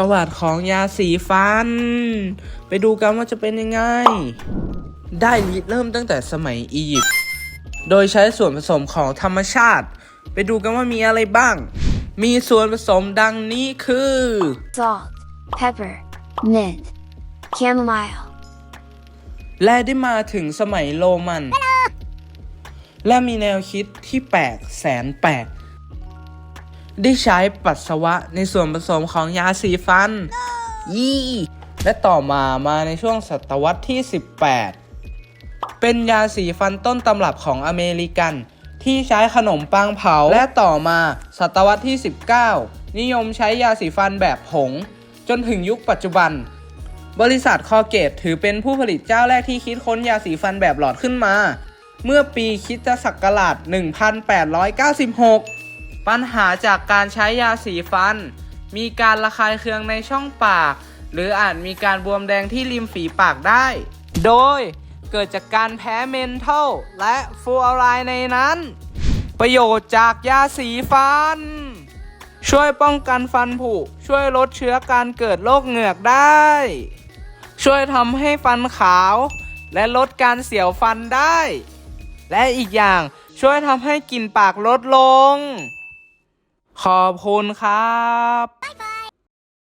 ประวัติของยาสีฟัน ไปดูกันว่าจะเป็นยังไง ได้ริเริ่มตั้งแต่สมัยอียิปต์ โดยใช้ส่วนผสมของธรรมชาติ ไปดูกันว่ามีอะไรบ้าง มีส่วนผสมดังนี้คือ salt, pepper, mint, chamomile, และได้มาถึงสมัยโรมัน และมีแนวคิดที่แปลกแสนแปลก ได้ใช้ปัสสาวะในส่วนผสมของยาสีฟัน ยี่และต่อมามาในช่วงศตวรรษที่ 18 เป็นยาสีฟันต้นตำรับของอเมริกัน ที่ใช้ขนมปังเผา และต่อมาศตวรรษที่ 19 นิยมใช้ยาสีฟันแบบผง จนถึงยุคปัจจุบัน บริษัทคอเกตถือเป็นผู้ผลิตเจ้าแรกที่คิดค้นยาสีฟันแบบหลอดขึ้นมา เมื่อปีคริดศักราช 1896 ปัญหาจากการใช้ยาสีฟัน มีการระคายเคืองในช่องปาก หรืออาจมีการบวมแดงที่ริมฝีปากได้ โดยเกิดจากการแพ้เมนเทลและฟูออไรในนั้น ประโยชน์จากยาสีฟัน ช่วยป้องกันฟันผุ ช่วยลดเชื้อการเกิดโรคเหงือกได้ ช่วยทำให้ฟันขาว และลดการเสียวฟันได้ และอีกอย่างช่วยทำให้กลิ่นปากลดลง ขอบคุณครับ